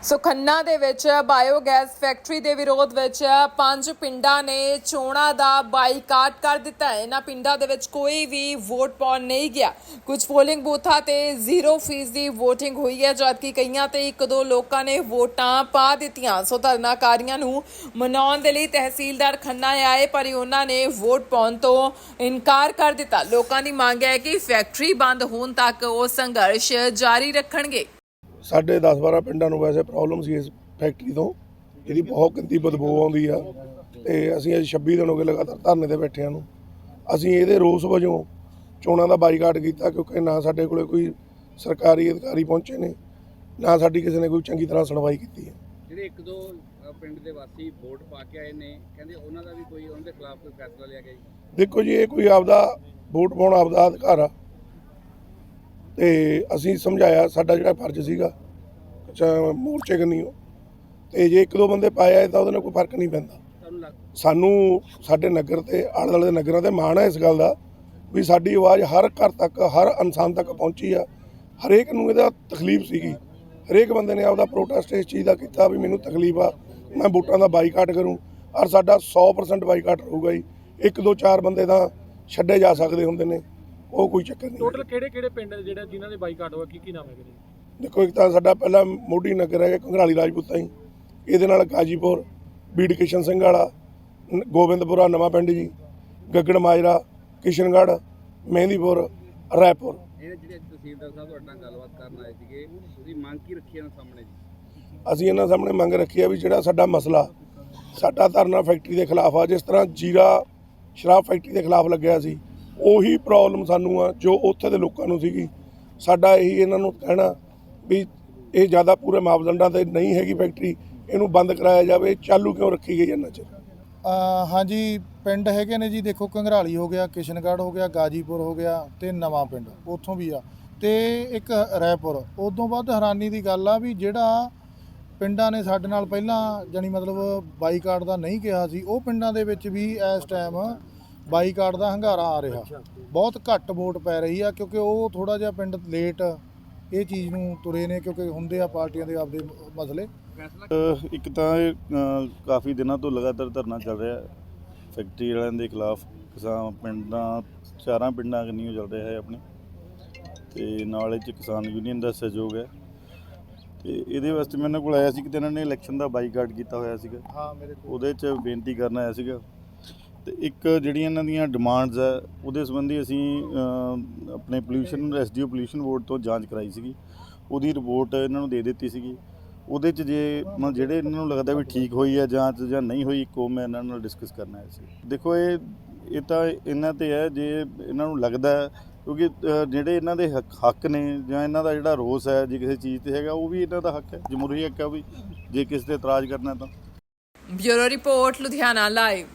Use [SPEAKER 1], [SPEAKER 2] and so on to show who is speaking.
[SPEAKER 1] ਸੋ ਖੰਨਾ ਦੇ ਵਿੱਚ, biogas factory ਦੇ ਵਿਰੋਧ ਵਿੱਚ ਪੰਜ ਪਿੰਡਾਂ ਨੇ ਚੋਣਾਂ ਦਾ ਬਾਈਕਾਟ ਕਰ ਦਿੱਤਾ ਹੈ। ਇਹਨਾਂ ਪਿੰਡਾਂ ਦੇ ਵਿੱਚ ਕੋਈ ਵੀ ਵੋਟ ਪਾਉਣ ਨਹੀਂ ਗਿਆ। ਕੁਝ ਪੋਲਿੰਗ ਬੂਥਾਂ ਤੇ 0% ਦੀ VOTING ਹੋਈ ਹੈ, ਜਦਕਿ ਕਈਆਂ ਤੇ ਇੱਕ ਦੋ ਲੋਕਾਂ ਨੇ ਵੋਟਾਂ ਪਾ ਦਿੱਤੀਆਂ। ਸੋ ਧਰਨਾਕਾਰੀਆਂ ਨੂੰ ਮਨਾਉਣ ਦੇ ਲਈ ਤਹਿਸੀਲਦਾਰ ਖੰਨਾ ਆਏ, ਪਰ ਉਹਨਾਂ ਨੇ ਵੋਟ ਪਾਉਣ ਤੋਂ ਇਨਕਾਰ ਕਰ ਦਿੱਤਾ। ਲੋਕਾਂ ਦੀ ਮੰਗ ਹੈ ਕਿ ਫੈਕਟਰੀ ਬੰਦ ਹੋਣ ਤੱਕ ਉਹ ਸੰਘਰਸ਼ ਜਾਰੀ ਰੱਖਣਗੇ।
[SPEAKER 2] ਸਾਡੇ 10-12 ਪਿੰਡਾਂ ਨੂੰ ਵੈਸੇ ਪ੍ਰੋਬਲਮ ਸੀ ਇਸ ਫੈਕਟਰੀ ਤੋਂ ਇਹਦੀ ਬਹੁਤ ਗੰਦੀ ਬਦਬੂ ਆਉਂਦੀ ਆ। ਤੇ ਅਸੀਂ ਅੱਜ 26 ਦਿਨ ਹੋ ਗਏ ਲਗਾਤਾਰ ਧਰਨੇ ਤੇ ਬੈਠਿਆਂ ਨੂੰ। ਅਸੀਂ ਇਹਦੇ ਰੋਸ ਵਜੋਂ ਚੋਣਾਂ ਦਾ ਬਾਈਕਾਟ ਕੀਤਾ ਕਿਉਂਕਿ ਨਾ ਸਾਡੇ ਕੋਲੇ ਕੋਈ ਸਰਕਾਰੀ ਅਧਿਕਾਰੀ ਪਹੁੰਚੇ ਨੇ ਨਾ ਸਾਡੀ ਕਿਸੇ ਨੇ ਕੋਈ ਚੰਗੀ ਤਰ੍ਹਾਂ ਸੁਣਵਾਈ ਕੀਤੀ ਹੈ।
[SPEAKER 3] ਜਿਹੜੇ ਇੱਕ ਦੋ ਪਿੰਡ ਦੇ ਵਾਸੀ ਵੋਟ ਪਾ ਕੇ ਆਏ ਨੇ ਕਹਿੰਦੇ ਉਹਨਾਂ ਦਾ ਵੀ ਕੋਈ ਉਹਨਾਂ ਦੇ ਖਿਲਾਫ ਕੋਈ ਫੈਸਲਾ ਲਿਆ ਗਿਆ ਜੀ?
[SPEAKER 2] ਦੇਖੋ ਜੀ ਇਹ ਕੋਈ ਆਪਦਾ ਵੋਟ ਪਾਉਣ ਆਪਦਾ ਅਧਿਕਾਰ ਆ। ਤੇ ਅਸੀਂ ਸਮਝਾਇਆ ਸਾਡਾ ਜਿਹੜਾ ਫਰਜ਼ ਸੀਗਾ ਮੋਰਚੇ ਕਰਨੀਓ ਤੇ ਜੇ ਇੱਕ ਦੋ ਬੰਦੇ ਪਾਏ ਆਏ ਤਾਂ ਉਹਦੇ ਨਾਲ ਕੋਈ ਫ਼ਰਕ ਨਹੀਂ ਪੈਂਦਾ। ਸਾਨੂੰ ਸਾਡੇ ਨਗਰ ਤੇ ਆਲੇ ਦੁਆਲੇ ਦੇ ਨਗਰਾਂ ਤੇ ਮਾਣ ਹੈ ਇਸ ਗੱਲ ਦਾ ਵੀ ਸਾਡੀ ਆਵਾਜ਼ ਹਰ ਘਰ ਤੱਕ ਹਰ ਇਨਸਾਨ ਤੱਕ ਪਹੁੰਚੀ ਆ। ਹਰੇਕ ਨੂੰ ਇਹਦਾ ਤਕਲੀਫ ਸੀਗੀ। ਹਰੇਕ ਬੰਦੇ ਨੇ ਆਪਦਾ ਪ੍ਰੋਟੈਸਟ ਇਸ ਚੀਜ਼ ਦਾ ਕੀਤਾ ਵੀ ਮੈਨੂੰ ਤਕਲੀਫ ਆ ਮੈਂ ਵੋਟਾਂ ਦਾ ਬਾਈਕਾਟ ਕਰੂੰ ਔਰ ਸਾਡਾ 100% ਬਾਈਕਾਟ ਰਹੂਗਾ ਜੀ। ਇੱਕ ਦੋ ਚਾਰ ਬੰਦੇ ਤਾਂ ਛੱਡੇ ਜਾ ਸਕਦੇ ਹੁੰਦੇ ਨੇ। ਉਹ ਕੋਈ ਚੱਕਰ ਨਹੀਂ
[SPEAKER 4] ਟੋਟਲ ਕਿਹੜੇ ਕਿਹੜੇ ਪਿੰਡ ਨੇ ਜਿਹੜੇ ਜਿਨ੍ਹਾਂ ਦੇ ਬਾਈਕਾਟ ਹੋਇਆ? ਕੀ ਕੀ ਨਾਮ ਹੈਗੇ ਨੇ
[SPEAKER 2] ਦੇਖੋ ਇੱਕ ਤਾਂ ਸਾਡਾ ਪਹਿਲਾ ਮੋਢੀ ਨਗਰ ਹੈ ਘੰਗਰਾਲੀ ਰਾਜਪੂਤਾਂ ਹੀ ਇਹਦੇ ਨਾਲ ਗਾਜੀਪੁਰ ਬੀੜ ਕਿਸ਼ਨ ਸਿੰਘ ਵਾਲਾ ਗੋਬਿੰਦਪੁਰਾ ਨਵਾਂ ਪਿੰਡ ਜੀ। ਗੱਗੜ ਮਾਜਰਾ ਕਿਸ਼ਨਗੜ੍ਹ ਮਹਿੰਦੀਪੁਰ ਰਾਏਪੁਰ।
[SPEAKER 3] ਇਹ ਜਿਹੜੇ ਤਹਿਸੀਲਦਾਰ ਸਾਹਿਬ ਤੁਹਾਡੇ ਨਾਲ ਗੱਲਬਾਤ ਕਰਨ ਆਏ ਸੀਗੇ ਤੁਸੀਂ ਮੰਗ ਕੀ ਰੱਖੀ ਇਹਨਾਂ ਸਾਹਮਣੇ ਜੀ?
[SPEAKER 2] ਅਸੀਂ ਇਹਨਾਂ ਸਾਹਮਣੇ ਮੰਗ ਰੱਖੀ ਆ ਵੀ ਜਿਹੜਾ ਸਾਡਾ ਮਸਲਾ ਸਾਡਾ ਧਰਨਾ ਫੈਕਟਰੀ ਦੇ ਖਿਲਾਫ ਆ ਜਿਸ ਤਰ੍ਹਾਂ ਜੀਰਾ ਸ਼ਰਾਬ ਫੈਕਟਰੀ ਦੇ ਖਿਲਾਫ ਲੱਗਿਆ ਸੀ ਉਹੀ ਪ੍ਰੋਬਲਮ ਸਾਨੂੰ ਆ, ਜੋ ਉੱਥੇ ਦੇ ਲੋਕਾਂ ਨੂੰ ਸੀਗੀ। ਸਾਡਾ ਇਹੀ ਇਹਨਾਂ ਨੂੰ ਕਹਿਣਾ ਵੀ ਇਹ ਜ਼ਿਆਦਾ ਪੂਰੇ ਮਾਪਦੰਡਾਂ ਤੇ ਨਹੀਂ ਹੈਗੀ ਫੈਕਟਰੀ ਇਹਨੂੰ ਬੰਦ ਕਰਾਇਆ ਜਾਵੇ, ਚਾਲੂ ਕਿਉਂ ਰੱਖੀ ਗਈ ਇਹਨਾਂ ਚਿਰ
[SPEAKER 5] ਹਾਂਜੀ, ਪਿੰਡ ਹੈਗੇ ਨੇ ਜੀ, ਦੇਖੋ ਘੰਗਰਾਲੀ ਹੋ ਗਿਆ, ਕਿਸ਼ਨਗੜ੍ਹ ਹੋ ਗਿਆ, ਗਾਜੀਪੁਰ ਹੋ ਗਿਆ ਤੇ ਨਵਾਂ ਪਿੰਡ, ਉੱਥੋਂ ਵੀ ਆ। ਤੇ ਇੱਕ ਰੈਪੁਰ, ਉਦੋਂ ਬਾਅਦ ਹੈਰਾਨੀ ਦੀ ਗੱਲ ਆ ਵੀ ਜਿਹੜਾ ਪਿੰਡਾਂ ਨੇ ਸਾਡੇ ਨਾਲ ਪਹਿਲਾਂ ਜਾਨੀ ਮਤਲਬ ਬਾਈਕਾਟ ਦਾ ਨਹੀਂ ਕਿਹਾ ਸੀ, ਉਹ ਪਿੰਡਾਂ ਦੇ ਵਿੱਚ ਵੀ ਇਸ ਟਾਈਮ ਬਾਈਕਾਟ ਦਾ ਹੰਗਾਰਾ ਆ ਰਿਹਾ। ਬਹੁਤ ਘੱਟ ਵੋਟ ਪੈ ਰਹੀ ਆ ਕਿਉਂਕਿ ਉਹ ਥੋੜਾ ਜਿਹਾ ਪਿੰਡ ਲੇਟ ਇਹ ਚੀਜ਼ ਨੂੰ ਤੁਰੇ ਨੇ ਕਿਉਂਕਿ ਹੁੰਦੇ ਆ ਪਾਰਟੀਆਂ ਦੇ ਆਪਦੇ ਮਸਲੇ।
[SPEAKER 6] ਇੱਕ ਤਾਂ ਇਹ ਕਾਫੀ ਦਿਨਾਂ ਤੋਂ ਲਗਾਤਾਰ ਧਰਨਾ ਚੱਲ ਰਿਹਾ। ਹੈ ਫੈਕਟਰੀ ਵਾਲਿਆਂ ਦੇ ਖਿਲਾਫ ਕਿਸਾਨ ਪਿੰਡਾਂ ਚਾਰਾਂ ਪਿੰਡਾਂ ਕਨੀਓ ਚੱਲ ਰਿਹਾ ਹੈ ਆਪਣੇ। ਤੇ ਨਾਲ ਇਹ 'ਚ ਕਿਸਾਨ ਯੂਨੀਅਨ ਦਾ ਸਹਿਯੋਗ ਹੈ। ਤੇ ਇਹਦੇ ਵਾਸਤੇ ਮੈਂ ਇਹਨਾਂ ਕੋਲ ਆਇਆ ਸੀ ਕਿ ਤੇ ਇਹਨਾਂ ਨੇ ਇਲੈਕਸ਼ਨ ਦਾ ਬਾਈਕਾਟ ਕੀਤਾ ਹੋਇਆ ਸੀਗਾ।
[SPEAKER 5] ਹਾਂ ਮੇਰੇ ਕੋਲ।
[SPEAKER 6] ਉਹਦੇ 'ਚ ਬੇਨਤੀ ਕਰਨ ਆਇਆ ਸੀਗਾ। ਤੇ ਇੱਕ ਜਿਹੜੀਆਂ ਇਹਨਾਂ ਦੀਆਂ ਡਿਮਾਂਡਸ ਹੈ ਉਹਦੇ ਸੰਬੰਧੀ ਅਸੀਂ ਅਹ, ਆਪਣੇ ਪੋਲੂਸ਼ਨ ਐਸਡੀਓ ਪੋਲੂਸ਼ਨ ਬੋਰਡ ਤੋਂ ਜਾਂਚ ਕਰਾਈ ਸੀਗੀ। ਉਹਦੀ ਰਿਪੋਰਟ ਇਹਨਾਂ ਨੂੰ ਦੇ ਦਿੱਤੀ ਸੀਗੀ। ਉਹਦੇ 'ਚ ਜੇ ਮਤਲਬ ਜਿਹੜੇ ਇਹਨਾਂ ਨੂੰ ਲੱਗਦਾ ਵੀ ਠੀਕ ਹੋਈ ਹੈ ਜਾਂਚ ਜਾਂ ਨਹੀਂ ਹੋਈ ਕੋ ਮੈਂ ਇਹਨਾਂ ਨਾਲ ਡਿਸਕਸ ਕਰਨਾ ਹੈ ਸੀ। ਦੇਖੋ ਇਹ ਇਹ ਤਾਂ ਇਹਨਾਂ ਤੇ ਹੈ ਜੇ ਇਹਨਾਂ ਨੂੰ ਲੱਗਦਾ ਕਿਉਂਕਿ ਜਿਹੜੇ ਇਹਨਾਂ ਦੇ ਹੱਕ ਹੱਕ ਨੇ ਜਾਂ ਇਹਨਾਂ ਦਾ ਜਿਹੜਾ ਰੋਸ ਹੈ ਜੇ ਕਿਸੇ ਚੀਜ਼ ਤੇ ਹੈਗਾ ਉਹ ਵੀ ਇਹਨਾਂ ਦਾ ਹੱਕ ਹੈ। ਜਮਹੂਰੀ ਹੱਕ ਹੈ ਵੀ ਜੇ ਕਿਸੇ ਤੇ ਇਤਰਾਜ਼ ਕਰਨਾ ਤਾਂ।
[SPEAKER 1] Bureau report Ludhiana live.